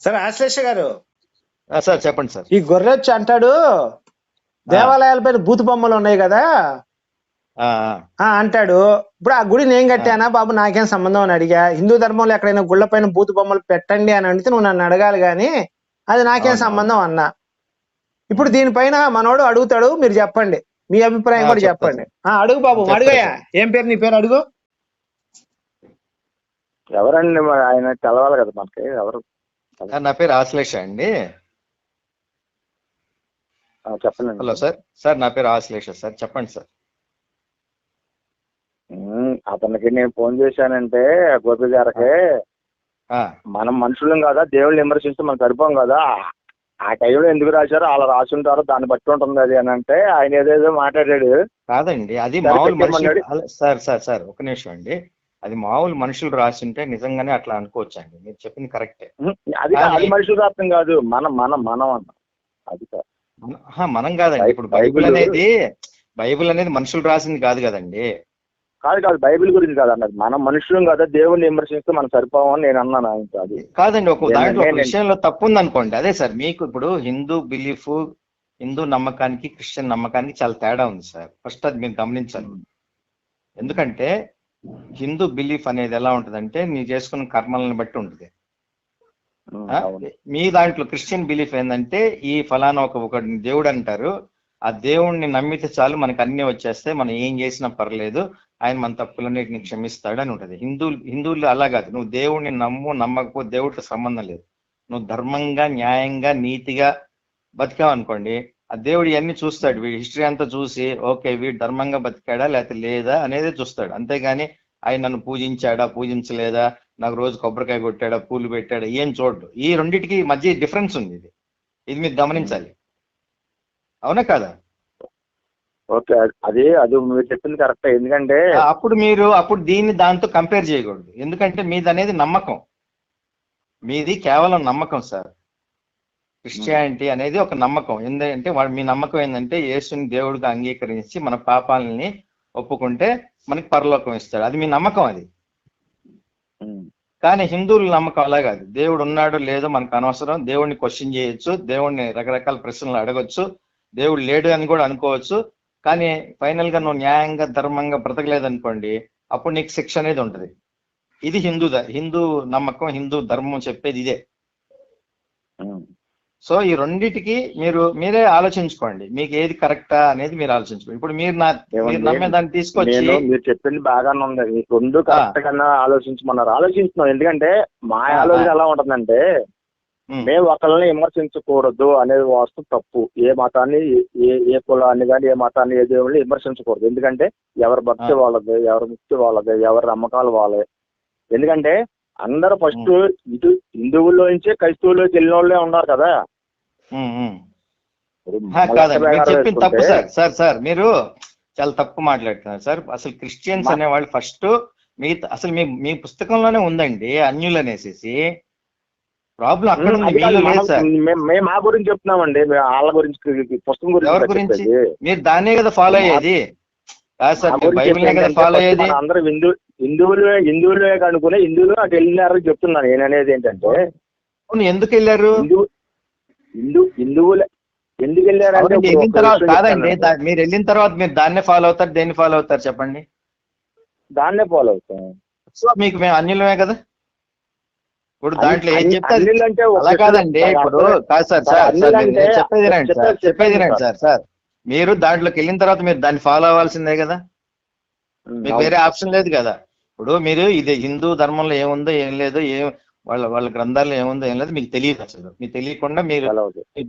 సరే ఆశ్లేష గారు. ఆ, సార్ చెప్పండి సార్. ఈ గొర్రెచ్చి అంటాడు దేవాలయాల పైన బూతు బొమ్మలు ఉన్నాయి కదా? అంటాడు. ఇప్పుడు ఆ గుడి నేను కట్టానా? బాబు నాకేం సంబంధం అని అడిగా. హిందూ ధర్మంలో ఎక్కడైనా గుళ్ళ పైన బూతు బొమ్మలు పెట్టండి అని అడిగితే నువ్వు నన్ను అడగాలి గాని అది నాకేం. సంబంధం అన్నా. ఇప్పుడు దీనిపైన మనోడు అడుగుతాడు మీరు చెప్పండి. మీ అభిప్రాయం కూడా చెప్పండి. అడుగు బాబు అడుగయ్యా. ఏం పేరు నీ పేరు అడుగు. ఎవరండి మరి ఆయన తెలవాలి కదా మనకి ఎవరు? నా పేరు ఆశ్లేష అండి. చెప్పండి. Hello sir. సార్ నా పేరు ఆశ్లేష సార్. చెప్పండి సార్. అతనికి నేను ఫోన్ చేశానంటే గోపి గారికి మనం మనుషులం కదా? దేవుళ్ళని విమర్శిస్తే మనం సరిపోం కదా? ఆ టైంలో ఎందుకు రాశారో అలా రాసుంటారో దాన్ని బట్టి ఉంటుంది అది అని అంటే ఆయన ఏదేదో మాట్లాడాడు. కాదండి అది మామూలు సార్ సార్ సార్ ఒక నిమిషం అండి. అది మామూలు మనుషులు రాసింటే నిజంగానే అట్లా అనుకోవచ్చు అండి మీరు చెప్పింది కరెక్టే. అది మనుషులు అర్థం కాదు. మనం మనం మనం అన్న. అది. మన- కాదండి. ఇప్పుడు బైబిల్ అనేది బైబిల్ అనేది మనుషులు రాసింది కాదు కదండి. కాదు కాదు. బైబిల్ గురించి కాదు అన్నది. మనం మనుషులం కదా? దేవుడిని విమర్శిస్తే మనం సరిపోమని నేను అన్నాను ఆయనతో అది కాదండి. ఒక దాంట్లో విషయంలో తప్పు ఉంది అనుకోండి అదే సార్ మీకు ఇప్పుడు హిందూ బిలీఫ్ హిందూ నమ్మకానికి క్రిస్టియన్ నమ్మకానికి చాలా తేడా ఉంది సార్. ఫస్ట్ అది మీరు గమనించాలి. ఎందుకంటే హిందూ బిలీఫ్ అనేది ఎలా ఉంటదంటే నీ చేసుకున్న కర్మలను బట్టి ఉంటుంది. మీ దాంట్లో క్రిస్టియన్ బిలీఫ్ ఏంటంటే ఈ ఫలానా ఒక ఒక దేవుడు అంటారు. ఆ దేవుణ్ణి నమ్మితే చాలు మనకు అన్ని వచ్చేస్తే మనం ఏం చేసినా పర్లేదు. ఆయన మన తప్పులన్నిటిని క్షమిస్తాడు అని ఉంటది. హిందువులు హిందువులు అలా కాదు. నువ్వు దేవుణ్ణి నమ్ము నమ్మకపో దేవుడితో సంబంధం లేదు. నువ్వు ధర్మంగా న్యాయంగా నీతిగా బతికావు అనుకోండి ఆ దేవుడు ఇవన్నీ చూస్తాడు. వీడి హిస్టరీ అంతా చూసి ఓకే వీడు ధర్మంగా బతికాడా లేకపోతే లేదా అనేది చూస్తాడు. అంతేగాని ఆయన నన్ను పూజించాడా పూజించలేదా నాకు రోజు కొబ్బరికాయ కొట్టాడా పూలు పెట్టాడా ఏం చూడడు. ఈ రెండింటికి మధ్య డిఫరెన్స్ ఉంది ఇది. ఇది మీరు గమనించాలి. అవునా కాదా? ఓకే అది అది మీరు చెప్పింది కరెక్ట్ ఎందుకంటే అప్పుడు మీరు అప్పుడు దీన్ని దాంతో కంపేర్ చేయకూడదు. ఎందుకంటే మీది అనేది నమ్మకం. మీది కేవలం నమ్మకం సార్. క్రిస్టియానిటీ అనేది ఒక నమ్మకం. ఎందుకంటే వాడు మీ నమ్మకం ఏంటంటే యేసుని దేవుడిగా అంగీకరించి మన పాపాలని ఒప్పుకుంటే మనకి పరలోకం ఇస్తాడు. అది మీ నమ్మకం అది. కానీ హిందువుల నమ్మకం అలా కాదు. దేవుడు ఉన్నాడో లేదో మనకు అనవసరం. దేవుడిని క్వశ్చన్ చేయొచ్చు. దేవుడిని రకరకాల ప్రశ్నలు అడగొచ్చు. దేవుడు లేడు అని కూడా అనుకోవచ్చు. కానీ ఫైనల్గా నువ్వు న్యాయంగా ధర్మంగా బ్రతకలేదనుకోండి అప్పుడు నీకు శిక్ష అనేది ఉంటది. ఇది హిందూ హిందూ నమ్మకం హిందూ ధర్మం చెప్పేది ఇదే. సో ఈ రెండిటికి మీరు మీరే ఆలోచించుకోండి. మీకు ఏది కరెక్టా అనేది మీరు ఆలోచించుకోండి. ఇప్పుడు మీరు నా మీరు ఏమండి? నమ్మే దాన్ని తీసుకొచ్చి మీరు చెప్పింది బాగానే ఉంది. ఈ రెండు కరెక్ట్గా ఆలోచించమన్నారు. ఆలోచిస్తున్నాం. ఎందుకంటే మా ఆలోచన. ఎలా ఉంటుందంటే మేము ఒకళ్ళని విమర్శించకూడదు అనేది వాస్తు తప్పు. ఏ మతాన్ని ఏ ఏ కులాన్ని కానీ ఏ మతాన్ని ఏ దేవుడిని విమర్శించకూడదు. ఎందుకంటే ఎవరి భక్తి. వాళ్ళది ఎవరి ముక్తి వాళ్ళది ఎవరి నమ్మకాలు వాళ్ళే. ఎందుకంటే అందరూ ఫస్ట్ ఇటు హిందువుల్లో నుంచే క్రైస్తవుల్లోకి వెళ్ళిన వాళ్ళే ఉన్నారు కదా. కాదండి మీరు చెప్పింది తప్పు సార్. సార్ సార్ మీరు చాలా తప్పు మాట్లాడుతున్నారు సార్. అసలు క్రిస్టియన్స్ అనేవాళ్ళు ఫస్ట్ మీ అసలు మీ మీ పుస్తకంలోనే ఉందండి అన్యులు అనేసి ప్రాబ్లం అక్కడ మేము మా గురించి చెప్తున్నామండి. వాళ్ళ గురించి పుస్తకం గురించి ఎవరి గురించి? మీరు దాన్నే కదా ఫాలో అయ్యేది. అందరూ హిందూ హిందువులే హిందువులే కనుకుని హిందువులు అటు వెళ్ళినారని చెప్తున్నాను నేను అనేది ఏంటంటే ఎందుకు వెళ్ళారు? హిందూ హిందూ హిందువులే ఎందుకు విషయం కాదండి మీరు వెళ్ళిన తర్వాత మీరు దాన్నే ఫాలో అవుతారు దేన్ని ఫాలో అవుతారు చెప్పండి? దాన్నే ఫాలో అవుతాం. సో మీకు మేము అన్యులమే కదా? ఇప్పుడు దాంట్లో ఏం చెప్తారు? అలా కాదండి ఇప్పుడు కాదు సార్ సార్, చెప్పేది వినండి సార్ చెప్పేది చెప్పండి సార్ సార్. మీరు దాంట్లోకి వెళ్ళిన తర్వాత మీరు దాన్ని ఫాలో అవ్వాల్సిందే కదా మీకు. వేరే ఆప్షన్ లేదు కదా ఇప్పుడు మీరు ఇది హిందూ ధర్మంలో ఏముందో ఏం లేదో ఏం వాళ్ళ వాళ్ళ గ్రంథాల్లో ఏముందో ఏం లేదు మీకు తెలియదు అసలు మీకు తెలియకుండా మీరు.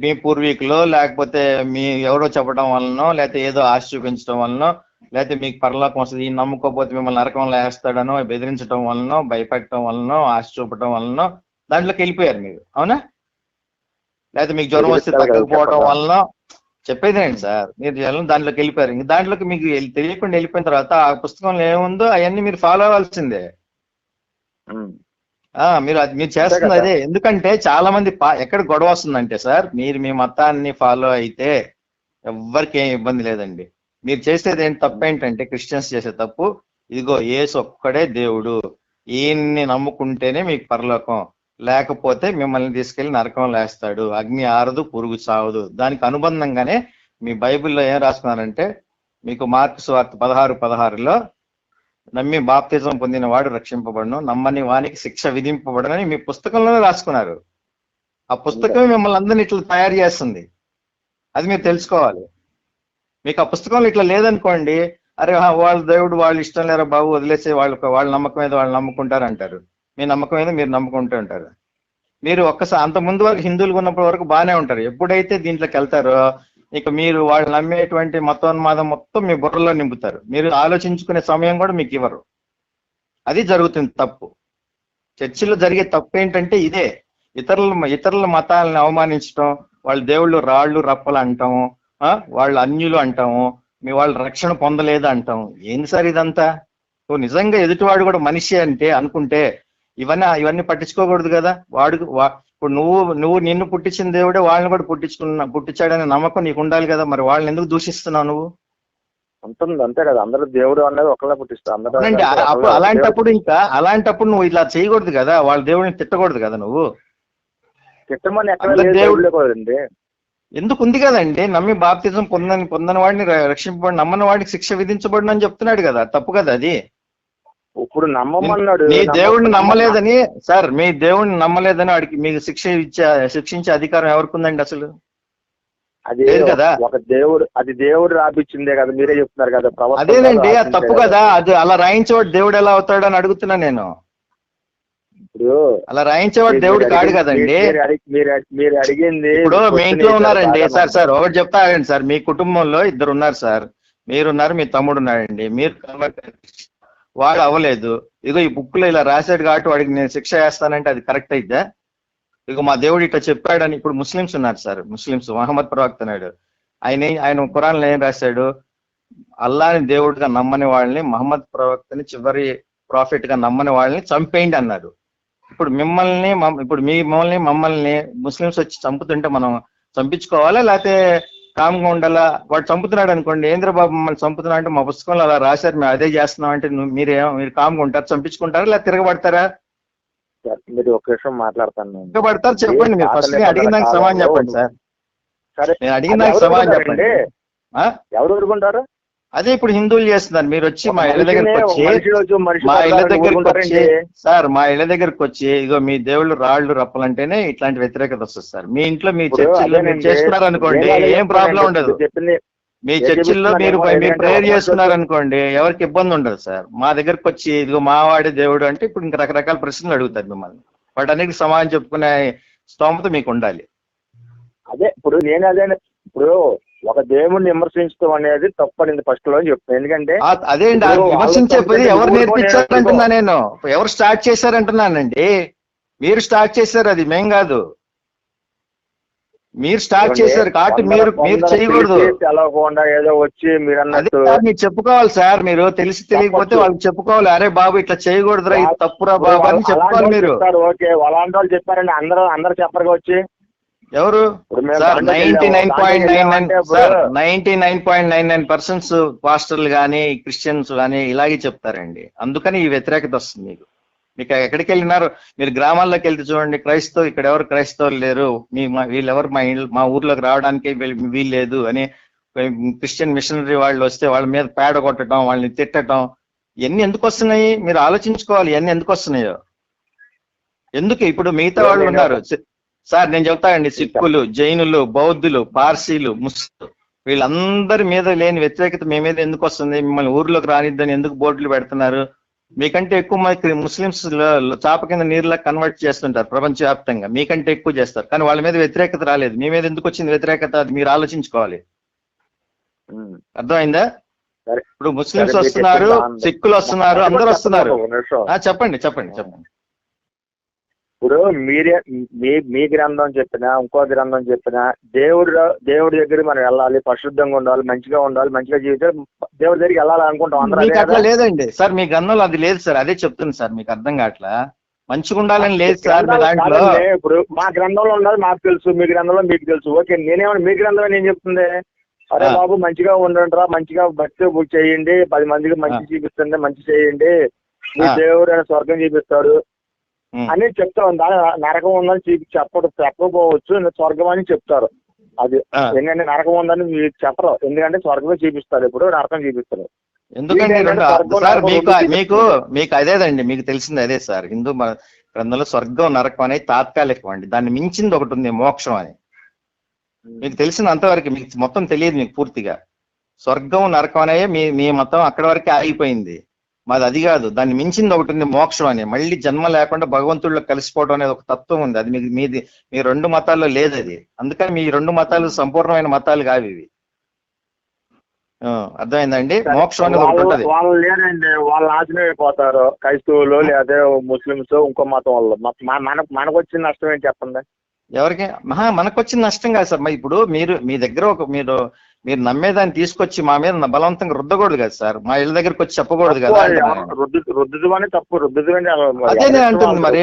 మీ పూర్వీకులో లేకపోతే మీ ఎవరో చెప్పడం వలనో లేకపోతే ఏదో ఆశ చూపించడం వలనో లేకపోతే మీకు పరలోకం వస్తుంది ఈ నమ్ముకోకపోతే మిమ్మల్ని నరకంలో వేస్తాడనో బెదిరించడం వలనో భయపెట్టడం వలనో ఆశ చూపడం వలనో దాంట్లోకి వెళ్ళిపోయారు మీరు అవునా లేకపోతే మీకు జ్వరం వస్తే తగ్గకపోవడం? వలన చెప్పేది ఏంటి సార్. మీరు జనం దాంట్లోకి వెళ్ళిపోయారు. ఇంక దాంట్లోకి మీకు ఎల్- తెలియకుండా వెళ్ళిపోయిన తర్వాత ఆ పుస్తకంలో ఏముందో అవన్నీ మీరు ఫాలో అవ్వాల్సిందే. మీరు అది మీరు చేస్తుంది. అదే ఎందుకంటే చాలా మంది ఎక్కడ గొడవ వస్తుందంటే సార్ మీరు మీ మతాన్ని ఫాలో అయితే ఎవ్వరికి ఏం ఇబ్బంది లేదండి. మీరు చేసేది ఏంటి తప్పు ఏంటంటే క్రిస్టియన్స్ చేసే తప్పు. ఇదిగో యేసు ఒక్కడే దేవుడు. ఈయన్ని నమ్ముకుంటేనే మీకు పరలోకం. లేకపోతే మిమ్మల్ని తీసుకెళ్ళి నరకం లేస్తాడు. అగ్ని ఆరదు పురుగు చావదు. దానికి అనుబంధంగానే మీ బైబిల్లో ఏం రాసుకున్నారంటే మీకు మార్క్స్ వార్త పదహారు పదహారులో నమ్మి బాప్తిజం పొందిన వాడు రక్షింపబడను నమ్మని వానికి శిక్ష విధింపబడనని మీ పుస్తకంలోనే రాసుకున్నారు. ఆ పుస్తకం మిమ్మల్ని అందరిని ఇట్లా తయారు చేస్తుంది. అది మీరు తెలుసుకోవాలి. మీకు ఆ పుస్తకంలో ఇట్లా లేదనుకోండి అరే వాళ్ళ దేవుడు వాళ్ళు ఇష్టం లేరా బాబు వదిలేసి వాళ్ళ వాళ్ళ నమ్మకం మీద వాళ్ళు నమ్ముకుంటారు అంటారు మీ నమ్మకం మీద మీరు నమ్ముకుంటూ ఉంటారు. మీరు ఒక్కసారి అంత ముందు వరకు హిందువులు ఉన్నప్పటి వరకు బాగానే ఉంటారు. ఎప్పుడైతే దీంట్లోకి వెళ్తారో ఇక మీరు వాళ్ళు నమ్మేటువంటి మతోన్మాదం మొత్తం మీ బుర్రలో నింపుతారు. మీరు ఆలోచించుకునే సమయం కూడా మీకు ఇవ్వరు. అది జరుగుతుంది తప్పు. చర్చిలో జరిగే తప్పు ఏంటంటే ఇదే. ఇతరుల ఇతరుల మతాలను అవమానించడం వాళ్ళ దేవుళ్ళు రాళ్ళు రప్పలు అంటాము ఆ, వాళ్ళు అన్యులు అంటాము మీ వాళ్ళు రక్షణ పొందలేదు అంటాం. ఏంది సార్ ఇదంతా? నువ్వు నిజంగా ఎదుటివాడు కూడా మనిషి అంటే అనుకుంటే ఇవన్నీ ఇవన్నీ పట్టించుకోకూడదు కదా. వాడు ఇప్పుడు నువ్వు నువ్వు నిన్ను పుట్టించిన దేవుడే వాళ్ళని కూడా పుట్టించుకున్న పుట్టించాడనే నమ్మకం నీకు ఉండాలి కదా మరి. వాళ్ళని ఎందుకు దూషిస్తున్నావు నువ్వు? ఉంటుంది అంతే కదా. అందరూ దేవుడు అనేది ఒకళ్ళే అందరూ అప్పుడు అలాంటప్పుడు ఇంకా అలాంటప్పుడు నువ్వు ఇలా చేయకూడదు కదా. వాళ్ళ దేవుడిని తిట్టకూడదు కదా నువ్వు? తిట్టమని ఎక్కడ దేవుడు- కదండి. ఎందుకు ఉంది కదండి? నమ్మి బాప్తిజం పొందని పొందని వాడిని రక్షింపబడి నమ్మని వాడికి శిక్ష విధించబడిన అని చెప్తున్నాడు కదా. తప్పు కదా అది? ఇప్పుడు నమ్మమన్నాడు మీ దేవుడిని నమ్మలేదని సార్ మీ దేవుడిని నమ్మలేదని వాడికి మీకు శిక్ష ఇచ్చే శిక్షించే అధికారం ఎవరికి ఉందండి అసలు అది కదా. ఒక దేవుడు అది దేవుడు రాపిచ్చిందే కదా మీరే చెప్తున్నారు కదా ప్రవర్తన అదేనండి తప్పు కదా అది అలా రాయించేవాడు దేవుడు ఎలా అవుతాడు అని అడుగుతున్నా నేను ఇప్పుడు అలా రాయించేవాడు దేవుడు కాడు కదండి మీరు అడిగి- మీరు అడి- మీరు అడిగింది ఇప్పుడు మీ ఇంట్లో ఉన్నారండి. సార్ సార్ ఒకటి చెప్తా ఆగండి సార్ మీ కుటుంబంలో ఇద్దరు ఉన్నారు సార్ మీరున్నారు మీ తమ్ముడు ఉన్నాడండి మీరు. వాడు అవ్వలేదు. ఇగో ఈ బుక్లో ఇలా రాశాడు కాబట్టి వాడికి నేను శిక్ష వేస్తానంటే అది కరెక్ట్ అయిద్దా? ఇక మా దేవుడు ఇట్లా చెప్పాడని ఇప్పుడు ముస్లిమ్స్ ఉన్నారు సార్. ముస్లిమ్స్ మహమ్మద్ ప్రవక్త నాయుడు. ఆయన ఆయన ఖురాన్లో ఏం రాశాడు? అల్లాని దేవుడిగా నమ్మని వాళ్ళని మహమ్మద్ ప్రవక్తని చివరి ప్రాఫిట్గా నమ్మని వాళ్ళని చంపేయండి అన్నారు ఇప్పుడు మిమ్మల్ని ఇప్పుడు మీ మమ్మల్ని మమ్మల్ని ముస్లిమ్స్ వచ్చి చంపుతుంటే మనం చంపించుకోవాలా? లేకపోతే కామ్గా ఉండాలా? వాడు చంపుతున్నాడు అనుకోండి ఏంద్ర బాబు మమ్మల్ని చంపుతున్నా అంటే మా పుస్తకంలో అలా రాశారు మేము అదే చేస్తున్నాం అంటే నువ్వు మీరేం మీరు కామ్గా ఉంటారు? చంపించుకుంటారా లేదా తిరగబడతారా? మీరు ఒక విషయం మాట్లాడతాను. తిరగబడతారు? చెప్పండి మీరు ఫస్ట్ నేను అడిగిన దానికి సమాధానం చెప్పండి సార్. నేను అడిగిన దానికి సమాధానం చెప్పండి? ఎవరు ఊరుకుంటారు? అదే ఇప్పుడు హిందువులు చేస్తున్నారు. మీరు వచ్చి మా ఇళ్ళ దగ్గరకు వచ్చి మా ఇళ్ళ దగ్గరకు వచ్చి. సార్ మా ఇళ్ళ దగ్గరకు వచ్చి ఇగో మీ దేవుళ్ళు రాళ్ళు రప్పలంటేనే ఇట్లాంటి వ్యతిరేకత వస్తుంది సార్. మీ ఇంట్లో మీ చర్చిల్లో మీరు చేస్తున్నారు అనుకోండి ఏం ప్రాబ్లం ఉండదు. మీ చర్చిల్లో మీరు మీరు ప్రేయర్ చేస్తున్నారు అనుకోండి ఎవరికి ఇబ్బంది ఉండదు సార్. మా దగ్గరకు వచ్చి ఇదిగో మా వాడే దేవుడు అంటే ఇప్పుడు ఇంకా రకరకాల ప్రశ్నలు అడుగుతారు మిమ్మల్ని. వాటన్నిటికి సమాధానం చెప్పుకునే స్తోమత మీకు ఉండాలి. అదే ఇప్పుడు నేను అదే ఇప్పుడు ఒక దేవుడిని విమర్శించడం అనేది తప్పనింది ఫస్ట్లో చెప్తాను ఎందుకంటే అదే అండి ఇప్పుడు విమర్శించే పది ఎవరు నేర్పించారంటున్నా నేను? ఎవరు స్టార్ట్ చేశారంటున్నానండి? మీరు స్టార్ట్ చేశారు అది మేం కాదు. మీరు స్టార్ట్ చేశారు కాబట్టి మీరు మీరు చేయకూడదు. తెలవకుండా ఏదో వచ్చి మీరు అన్నట్టు మీరు చెప్పుకోవాలి సార్ మీరు తెలిసి తెలియకపోతే. వాళ్ళకి చెప్పుకోవాలి. అరే బాబు ఇట్లా చేయకూడదురా ఇది తప్పురా బాబు అని చెప్పుకోవాలి మీరు. ఓకే. అలాంటి వాళ్ళు చెప్పారండి అందరూ అందరు చెప్పరుగా వచ్చి. ఎవరు? Sir ninety. Nine point nine sir ninety nine point nine nine percents పాస్టర్లు కానీ క్రిస్టియన్స్ కానీ ఇలాగే చెప్తారండి. అందుకని ఈ వ్యతిరేకత వస్తుంది మీకు. మీకు ఎక్కడికి వెళ్ళినారు? మీరు గ్రామాల్లోకి వెళ్తే చూడండి క్రైస్తవ ఇక్కడ ఎవరు క్రైస్తవులు లేరు. మీ వీళ్ళెవరు మా ఇళ్ళ మా ఊర్లోకి రావడానికి వీలు లేదు అని క్రిస్టియన్ మిషనరీ వాళ్ళు వస్తే వాళ్ళ మీద పేడ కొట్టడం వాళ్ళని తిట్టడం ఇవన్నీ ఎందుకు వస్తున్నాయి? మీరు ఆలోచించుకోవాలి ఇవన్నీ ఎందుకు వస్తున్నాయో. ఎందుకు? ఇప్పుడు మిగతా వాళ్ళు ఉన్నారు. సార్ నేను చెప్తానండి. సిక్కులు జైనులు బౌద్ధులు పార్సీలు ముస్లిం వీళ్ళందరి మీద లేని వ్యతిరేకత మీ మీద ఎందుకు వస్తుంది? మిమ్మల్ని ఊర్లోకి రానిద్దని ఎందుకు బోర్డులు పెడుతున్నారు? మీకంటే ఎక్కువ మంది ముస్లిమ్స్ చాప కింద నీరులా కన్వర్ట్ చేస్తుంటారు ప్రపంచవ్యాప్తంగా. మీకంటే ఎక్కువ చేస్తారు. కానీ వాళ్ళ మీద వ్యతిరేకత రాలేదు. మీ మీద ఎందుకు వచ్చింది వ్యతిరేకత? అది మీరు ఆలోచించుకోవాలి. అర్థమైందా. ఇప్పుడు మీకు వస్తున్నారు. సిక్కులు వస్తున్నారు అందరూ వస్తున్నారు. చెప్పండి చెప్పండి చెప్పండి. ఇప్పుడు మీరే మీ మీ గ్రంథం చెప్పినా ఇంకో గ్రంథం చెప్పినా దేవుడు దేవుడి దగ్గర మనం వెళ్ళాలి పరిశుద్ధంగా ఉండాలి మంచిగా ఉండాలి మంచిగా జీవితం దేవుడి దగ్గరికి వెళ్ళాలి అనుకుంటాం అట్లా? లేదండి సార్ మీ గన్నంలో అది లేదు సార్ అదే చెప్తుంది సార్ మీకు అర్థం కావట్లా మంచిగా ఉండాలని లేదు సార్ గ్రంథాలు ఇప్పుడు మా గ్రంథంలో ఉన్నది మాకు తెలుసు మీ గ్రంథంలో మీకు తెలుసు ఓకే నేనేమన్నా మీ గ్రంథంలో నేను చెప్తుంది అరే. బాబు మంచిగా ఉండండి మంచిగా భక్తి చేయండి పది మందికి మంచి చూపిస్తుంది మంచి చేయండి మీ. దేవుడు స్వర్గం చూపిస్తాడు. అని చెప్తాం. దాని నరకం ఉందని చెప్పి చెప్పడు చెప్పకపోవచ్చు స్వర్గం అని చెప్తారు. అది. ఎందుకంటే నరకం ఉందని మీకు చెప్పరు. ఎందుకంటే స్వర్గమే చూపిస్తారు ఇప్పుడు నరకం చూపిస్తారు. సార్ నరకం మీకు మీకు మీకు అదేదండి మీకు తెలిసింది అదే సార్. హిందూ గ్రంథంలో స్వర్గం నరకం అనేది తాత్కాలికం అండి. దాన్ని మించింది ఒకటి ఉంది మోక్షం అని. మీకు తెలిసిన అంతవరకు మీకు మొత్తం తెలియదు మీకు పూర్తిగా. స్వర్గం నరకం అనేవి మీ మీ మతం అక్కడ వరకే ఆగిపోయింది. మాది అది కాదు. దాన్ని మించింది ఒకటి ఉంది మోక్షం అని. మళ్ళీ జన్మ లేకుండా భగవంతుడిలో కలిసిపోవడం అనేది ఒక తత్వం ఉంది. అది మీకు మీది మీ రెండు మతాల్లో లేదు అది. అందుకని మీ రెండు మతాలు సంపూర్ణమైన మతాలు కావు ఇవి. అర్థమైందండి? మోక్షం అనేది ఒకటి వాళ్ళు ఉంటది. వాళ్ళు లేదండి వాళ్ళు నాశనం అయిపోతారు క్రైస్తవులు లేదా ముస్లిమ్స్ ఇంకో మతం వాళ్ళు. మ- మన- మనకు మనకు వచ్చిన నష్టం ఏంటి చెప్పండి? ఎవరికి? మహా మనకు వచ్చిన నష్టం కాదు సార్. మరి ఇప్పుడు మీరు మీ దగ్గర ఒక మీరు మీరు నమ్మేదాన్ని తీసుకొచ్చి మా మీద బలవంతంగా రుద్దకూడదు కదా సార్. మా ఇళ్ళ దగ్గరకు వచ్చి చెప్పకూడదు కదా తప్పు అదే నేను అంటుంది మరి.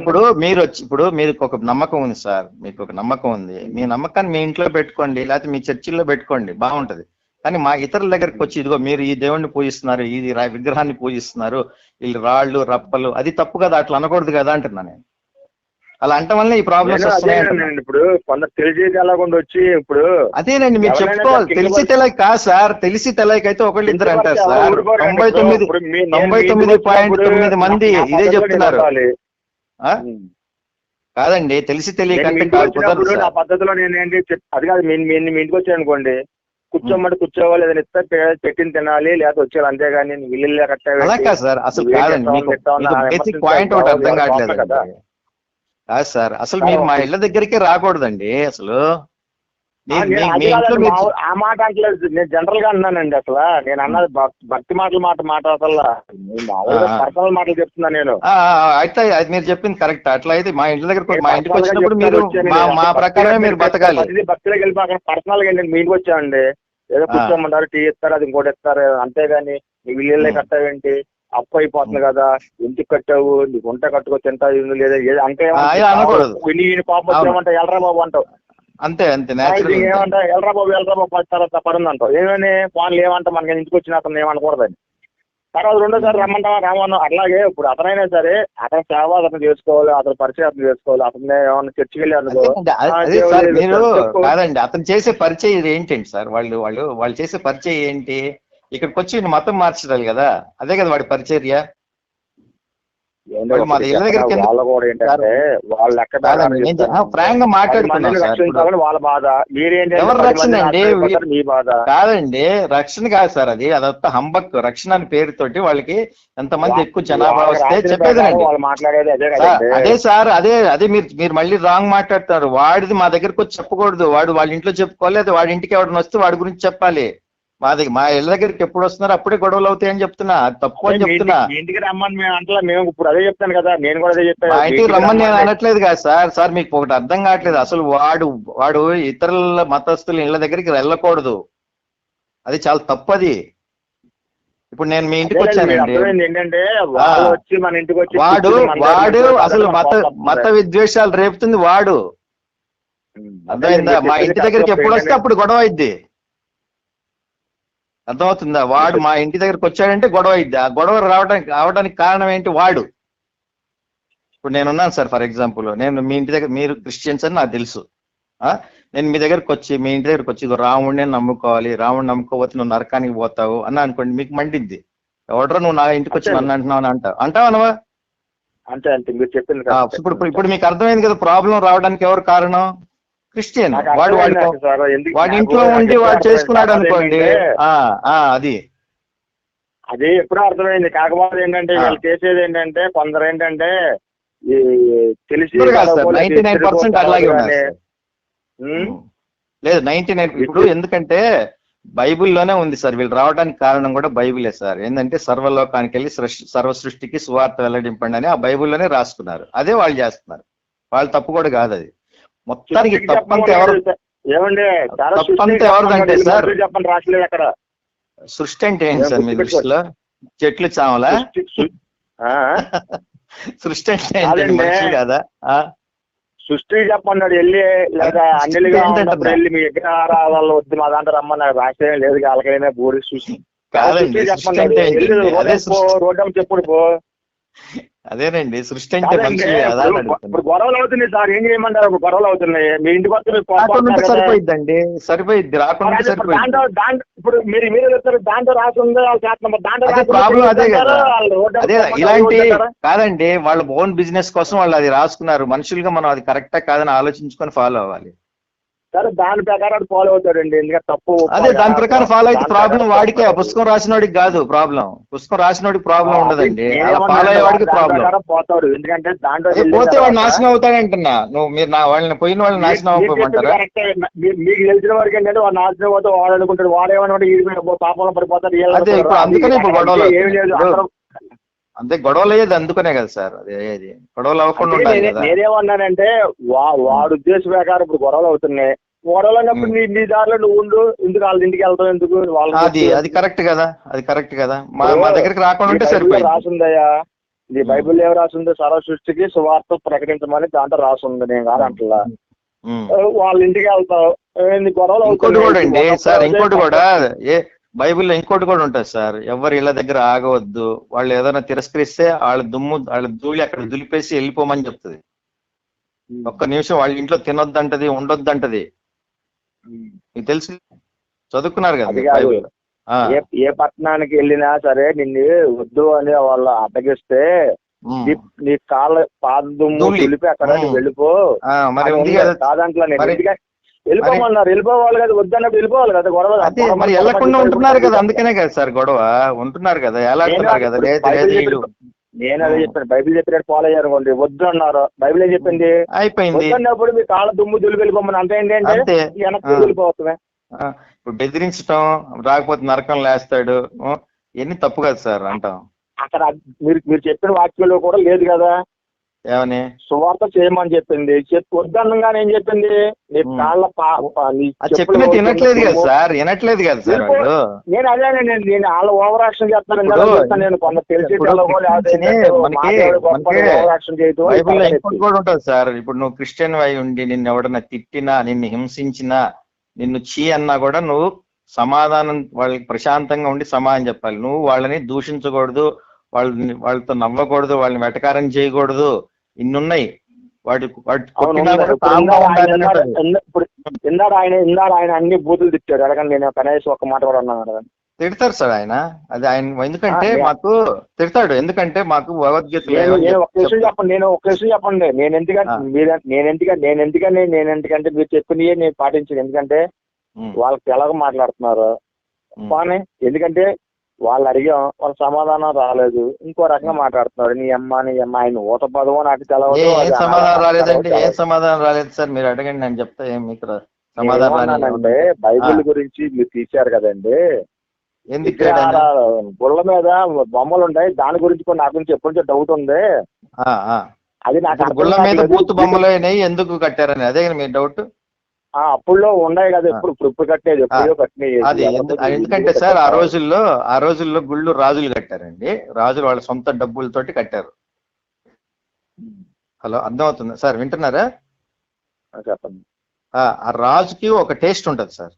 ఇప్పుడు మీరు వచ్చి ఇప్పుడు మీరు ఒక నమ్మకం ఉంది సార్. మీకు ఒక నమ్మకం ఉంది. మీ నమ్మకాన్ని మీ ఇంట్లో పెట్టుకోండి లేకపోతే మీ చర్చిల్లో పెట్టుకోండి బాగుంటది. కానీ మా ఇతరుల దగ్గరికి వచ్చి ఇదిగో మీరు ఈ దేవుణ్ణి పూజిస్తున్నారు ఈ రా- విగ్రహాన్ని పూజిస్తున్నారు వీళ్ళు రాళ్ళు రప్పలు అది తప్పు కదా అట్లా అనకూడదు కదా అంటున్నా నేను. అలా అంటం వల్ల ఈ ప్రాబ్లమ్స్ నేను వస్తున్నాయి ఇప్పుడు కొందరు తెలిసి ఎలాగుండా వచ్చి ఇప్పుడు అదేనండి మీరు చెప్పుకోవాలి. తెలిసి తెలియక కాదు సార్. తెలిసి తెలియక అయితే ఒకళ్ళు ఇద్దరు అంటారు సార్. తొంభై తొమ్మిది తొంభై తొమ్మిది పాయింట్ తొమ్మిది మంది ఇదే చెప్తున్నారు. కాదండి తెలిసి తెలియక నా పద్ధతిలో నేను ఏంటి చెప్- అది కాదు మీ మీ- ఇంటికి వచ్చాను అనుకోండి కూర్చోమంటే కూర్చోవాలి ఏదైనా ఇస్తే పెట్టిన తినాలి లేకపోతే వచ్చేయాలి అంతేగాని ఇల్లు కట్టాలి అలా కాదు సార్. అసలు కాదండి మీకు బేసిక్ పాయింట్ ఒకటి అర్థం కావట్లేదు కదా. కాదు సార్. అసలు మీరు మా ఇళ్ళ దగ్గరికి రాకూడదండి అసలు. ఆ, మీ- మీ- మీ మా మాట అంటలేదు నేను జనరల్గా అన్నానండి అసలు. నేను అన్నది భక్- భక్తి మాటలు మాట మాట అసలు. పర్సనల్ మాటలు చెప్తున్నా నేను. అయితే అది మీరు చెప్పింది కరెక్ట్. అట్లా అయితే మా ఇంటి దగ్గరకు నేను మా ఇంటికి వచ్చినప్పుడు మీరు మా. మా ప్రకారమే మీరు బతకాలి. భక్తిలోకి వెళ్ళిపోక పర్సనల్గా నేను మీ ఇంటికి వచ్చానండి. ఏదో. కూర్చోమంటారు టీ ఇస్తారు అది ఇంకోటి ఇస్తారు అంతేగాని నీ విల్లులే ఉం. కట్టావేంటి? అప్పు అయిపోతుంది కదా ఇంటికి కట్టావు నీకు వంట కట్టుకో తింటావు లేదా అంటే. ఈయన పాపం. వచ్చామంటే ఎల్రా బాబు అంటావు. అంతే అంతే ఏమంటా ఎల్రా బాబు ఎల్రా బాబు తర్వాత పడింది అంటావు ఏమని? ఫోన్లు ఏమంటా మనకి ఇంటికి వచ్చిన అతను ఏమనకూడదని. తర్వాత రెండోసారి రమ్మంటావా? రామన్నా అట్లాగే ఇప్పుడు అతనైనా సరే అతని సేవ అతను చేసుకోవాలి అతని పరిచయం అతను చేసుకోవాలి అతను ఏమన్నా చర్చికి వెళ్ళి అనుకో అదేనండి, అదే- ఆ, అదే దేవుడు సార్ ఏదో మీరు చెప్పు. కాదండి అతను చేసే పరిచయం ఏంటండి సార్? వాళ్ళు వాళ్ళు వాళ్ళు చేసే పరిచయం ఏంటి? ఇక్కడికి వచ్చి మతం మార్చడాలి కదా? అదే కదా వాడి పరిచర్య. వాళ్ళు కూడా ఏంటంటే లెక్క ఫ్రాంక్గా బాధ. ఎవరు రక్షణ మందిని అండి? ఆశ్రయిపోతారు, మీ బాధ. కాదండి రక్షణ కాదు సార్ అది. అదంతా హంబక్ రక్షణ అని పేరుతోటి వాళ్ళకి ఎంతమంది ఎక్కువ జనాభా వస్తే చెప్పేదేనండి అదే సార్, అదే అదే అదే మీరు మీరు మళ్ళీ రాంగ్ మాట్లాడతారు వాడిది మా దగ్గరకు వచ్చి చెప్పకూడదు. వాడు వాళ్ళ ఇంట్లో చెప్పుకోవాలి లేదా వాడి ఇంటికి ఎవరిని వస్తే వాడి గురించి చెప్పాలి. మా దగ్గర మా ఇళ్ళ దగ్గరికి ఎప్పుడు వస్తున్నారో అప్పుడే గొడవలు అవుతాయని చెప్తున్నా. అది తప్పు అని చెప్తున్నా. ఇంటికి- రమ్మని మేము అంటలా మేము ఇప్పుడు అదే చెప్తాను కదా నేను కూడా అదే చెప్పాను ఇంటికి రమ్మని నేను. అనట్లేదు కదా సార్. సార్ మీకు ఒకటి అర్థం కావట్లేదు. అసలు వాడు వాడు ఇతరుల మతస్థుల ఇళ్ళ దగ్గరికి వెళ్ళకూడదు. అది చాలా తప్పది ఇప్పుడు నేను మీ ఇంటికి వచ్చానండి. అర్థమైంది ఏంటంటే వాడు వాడు అసలు మత మత. విద్వేషాలు రేపుతుంది వాడు. అర్థమైందా? అదే మా ఇంటి దగ్గరికి ఎప్పుడు వస్తే అప్పుడు గొడవ అయింది అర్థమవుతుందా? వాడు మా ఇంటి దగ్గరకు వచ్చాడంటే గొడవ అయింది. ఆ గొడవ రావడానికి రావడానికి కారణం ఏంటి వాడు? ఇప్పుడు నేనున్నాను సార్ ఫర్ ఎగ్జాంపుల్. నేను మీ ఇంటి దగ్గర మీరు క్రిస్టియన్స్ అని నాకు తెలుసు. నేను మీ దగ్గరకు వచ్చి మీ ఇంటి దగ్గరకు వచ్చి రాముడిని నమ్ముకోవాలి. రాముడిని నమ్ముకోకపోతే నువ్వు నరకానికి పోతావు అని అనుకోండి మీకు మండిద్ది ఎవడో నువ్వు నా ఇంటికి వచ్చి నన్ను అంటున్నావు అని అంటావు? అంటావు అనవా అంతే అంతే మీరు చెప్పింది ఇప్పుడు- ఇప్పుడు మీకు అర్థమైంది కదా ప్రాబ్లం రావడానికి ఎవరు కారణం? క్రిస్టియన్. వాడు వాడి ఇంట్లో ఉండి వాడు చేసుకున్నాడు అనుకోండి. అది. అది ఎప్పుడో అర్థమైంది. కాకపోతే ఏంటంటే. వీళ్ళు చేసేది ఏంటంటే కొందరు ఏంటంటే ఈ తెలిసి నైన్టీ నైన్ పర్సెంట్ అలాగే? లేదు నైన్టీ నైన్ ఇప్పుడు ఎందుకంటే బైబిల్లోనే ఉంది సార్. వీళ్ళు రావడానికి కారణం కూడా బైబిలే సార్. ఏంటంటే సర్వలోకానికి వెళ్ళి సృష్టి సర్వ సృష్టికి సువార్త వెల్లడింపండి అని ఆ బైబిల్లోనే రాసుకున్నారు. అదే వాళ్ళు చేస్తున్నారు. వాళ్ళు తప్పు కూడా కాదు అది. మొత్తానికి తప్పంతా ఎవరు ఏమండి? తప్పంతా ఎవరిదంటే సార్? చెప్పండి రాసలేదు అక్కడ. సృష్టి అంటే ఏంటి సార్ మీ. దృష్టిలో? చెట్లు చావలా సృష్టి- అంటే. మనుషులు కదా? సృష్టి చెప్పన్నాడు వెళ్ళి లేదా ఏంటంటున్నా? ఉన్నప్పుడు వెళ్ళి మీ విగ్రహారాధాలు వద్దు మా దాంట్లో రమ్మన్నారు రాసేం లేదు వాళ్ళకైనా బూడి సృష్టి. వెళ్ళి అదే రోడ్డు చెప్పుడు పో. అదేనండి సృష్టి అంటే మనిషి ఇప్పుడు గొడవలు అవుతున్నాయి సార్ ఏం చేయమంటారు? ఇప్పుడు గొడవలు అవుతున్నాయి. మీ ఇంటికి వస్తే. సరిపోయిద్దండి సరిపోయిద్ది రాకుండా మరి ఇప్పుడు మీరు మీరు చెప్తారు దాంట్లో రాసి ఉంది వాళ్ళు చేస్తున్నాం మరి దాంట్లో ప్రాబ్లం అదే కదా. అదే ఇలాంటి? కాదండి వాళ్ళ ఓన్ బిజినెస్ కోసం వాళ్ళు అది రాసుకున్నారు. మనుషులుగా మనం అది కరెక్టా కాదని ఆలోచించుకొని ఫాలో అవ్వాలి. సరే దాని ప్రకారం ఫాలో అవుతాడండి. ఎందుకంటే తప్పు అదే దాని ప్రకారం ఫాలో అయితే ప్రాబ్లం వాడికే పుస్తకం రాసినోడికి కాదు ప్రాబ్లం పుస్తకం రాసినోడికి ప్రాబ్లం ఉండదండి. ఫాలో అయ్యేవాడికి ప్రాబ్లం పోతాడు. ఎందుకంటే దాంట్లో పోతే వాడు నాశనం అవుతాడంటున్నా నువ్వు మీరు నా వాళ్ళని పోయిన వాళ్ళని నాశనం అవ్వమంటారా మీకు తెలిసిన వరకు ఏంటంటే వాడు నాశనం అవుతా వాడు అనుకుంటాడు. వాడేమన్నా ఈ పాపంలో పడిపోతాడు వీళ్ళు అదే ఇప్పుడు. అందుకనే ఇప్పుడు గొడవలు ఏం లేదు. అంతే గొడవలు అయ్యేది అందుకనే కదా సార్. అదే గొడవలు అవ్వకుండా నేనేమన్నానంటే వా వాడు ఉద్దేశ ప్రకారం ఇప్పుడు గొడవలు అవుతున్నాయి. గొడవలు అన్నప్పుడు నీ నీ దారిలో నువ్వు ఉండు ఎందుకు వాళ్ళ ఇంటికి వెళ్తావు ఎందుకు వాళ్ళ అది అది కరెక్ట్ కదా అది కరెక్ట్ కదా. మా మా దగ్గరికి రాకుండా ఉంటే సరిపోయింది. రాసుందయ్యా. ఇది బైబిల్ ఏం రాసిందో సర్వ సృష్టికి సువార్త ప్రకటించమని దాంట్లో రాసుంది నేను కాదంటలా. వాళ్ళ ఇంటికి వెళ్తావు. గొడవలు ఇంకోటి కూడా అండి. సార్ ఇంకోటి కూడా ఏ బైబిల్లో ఇంకోటి కూడా ఉంటుంది సార్. ఎవరు ఇళ్ళ దగ్గర ఆగవద్దు. వాళ్ళు ఏదైనా తిరస్కరిస్తే వాళ్ళ దుమ్ము వాళ్ళ ధూళి అక్కడ దులిపేసి వెళ్ళిపోమని చెప్తుంది. ఒక్క నిమిషం వాళ్ళ ఇంట్లో తినొద్దంటది ఉండొద్దంటది. మీకు తెలుసు. చదువుకున్నారు కదా ఏ ఏ పట్టణానికి వెళ్ళినా సరే నిన్ను వద్దు అని వాళ్ళు అడ్డగిస్తే. నీ కాళ్ళ పాద దుమ్ము ధూళి. తులిపి అక్కడ. వెళ్ళిపో. కాదంట్లా వెళ్ళిపోమన్నారు. వెళ్ళిపోవాలి కదా. వద్దన్నప్పుడు వెళ్ళిపోవాలి కదా. గొడవ అదే మరి వెళ్ళకుండా ఉంటున్నారు కదా. అందుకనే కదా సార్ గొడవ. ఉంటున్నారు కదా. ఎలాడుతున్నారు కదా. నేను అదే చెప్పాను బైబిల్ చెప్పినట్టు ఫాలో అయ్యారు వద్దు అన్నారు. బైబిల్ ఏం చెప్పింది? అయిపోయింది. వద్దన్నప్పుడు మీ కాళ్ళ దుమ్ము దులిపి వెళ్ళిపోమని అంత ఏంటి అంటే అంతే. వెనక్కి. వెళ్ళిపోతుంది ఇప్పుడు బెదిరించడం రాకపోతే నరకం లేస్తాడు. ఇవన్నీ తప్పు కదా సార్ అంటాం. అక్కడ మీరు మీరు చెప్పిన వాక్యంలో కూడా లేదు కదా. ఏమని? సువార్త చేయమని చెప్పింది. చెప్పి వద్దన్నగానే ఏం చెప్పింది? నీ. కాళ్ళ పా- పా- నీ అది చెప్పులు చెప్పినట్టు వినట్లేదు కదా సార్ వినట్లేదు కదా సార్ నేను అదే నేను నేను వాళ్ళ ఓవర్ యాక్షన్ చేస్తాను నేను కొంత తెలిసి కూడా ఉంటుంది సార్ ఇప్పుడు నువ్వు క్రిస్టియన్ అయి ఉండి నిన్ను ఎవడన్నా తిట్టినా నిన్ను హింసించినా నిన్ను చీ అన్నా కూడా నువ్వు సమాధానం వాళ్ళకి ప్రశాంతంగా ఉండి సమాధానం చెప్పాలి. నువ్వు వాళ్ళని దూషించకూడదు వాళ్ళని వాళ్ళతో నవ్వకూడదు వాళ్ళని వెటకారం చేయకూడదు ఇన్నున్నాయి వాటి ఇప్పుడు ఇందాక ఆయన ఉండాలి ఇందాక- అన్నట్టు. ఇందా- ఇప్పుడు ఇందాక ఆయన అన్ని బూతులు తిట్టాడు అడగండి నేను కనీసం ఒక మాట కూడా అన్నాను అడగండి తిడతారు సార్ ఆయన అది ఆయన ఎందుకంటే. మాకు తిడతాడు ఎందుకంటే మాకు నేను ఒక విషయం? చెప్పండి నేను ఒక విషయం చెప్పండి నేను ఎందుకంటే. మీరు నేను ఎందుకంటే నేను ఎందుకని నేను ఎందుకంటే మీరు చెప్పినవి నేను పాటించాను ఎందుకంటే వాళ్ళకి ఎలాగ మాట్లాడుతున్నారు. బానే ఎందుకంటే వాళ్ళు అడిగాం వాళ్ళ సమాధానం రాలేదు. ఇంకో రకంగా మాట్లాడుతున్నారు. నీ అమ్మ నీ అమ్మ ఆయన ఊత పదవో నాకు తెలవదు. సమాధానం రాలేదండి ఏం సమాధానం రాలేదు సార్? మీరు అడగండి నేను చెప్తా. ఏం మీకు సమాధానం రాలేదు బైబిల్. గురించి మీరు తీశారు కదండి? గుళ్ళ మీద బొమ్మలు ఉంటాయి. దాని గురించి కూడా నాకు కొంచెం ఎప్పటి నుంచో డౌట్ ఉంది. అది నాకు గుళ్ళ మీద. బూత్ బొమ్మలు ఎందుకు కట్టారని? అదే మీ డౌట్ ఆ, అప్పుల్లో ఉన్నాయి కదా ఎప్పుడు ఇప్పుడు ఇప్పుడు కట్టేది ఎప్పుడో అది ఎందు- అది ఎందుకంటే సార్ ఆ రోజుల్లో ఆ రోజుల్లో గుళ్ళు రాజులు కట్టారండి. రాజులు వాళ్ళ సొంత డబ్బులతోటి కట్టారు. హలో అర్థమవుతుంది? సార్ వింటున్నారా? ఆ, చెప్పండి. ఆ రాజుకి ఒక టేస్ట్ ఉంటది సార్.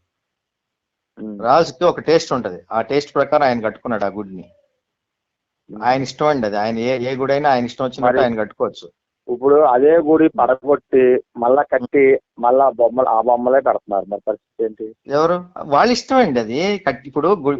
రాజుకి ఒక టేస్ట్ ఉంటది. ఆ టేస్ట్ ప్రకారం ఆయన కట్టుకున్నాడు ఆ గుడిని. ఆయన ఇష్టం అండి అది. ఆయన ఏ ఏ గుడి అయినా ఆయన ఇష్టం వచ్చినట్టు ఆయన కట్టుకోవచ్చు. ఇప్పుడు అదే గుడి పడగొట్టి మళ్ళా కట్టి మళ్ళా బొమ్మలు ఆ బొమ్మలే పెడుతున్నారు. మరి పరిస్థితి ఏంటి? ఎవరు? వాళ్ళ ఇష్టం అండి అది. కట్టి ఇప్పుడు గుడి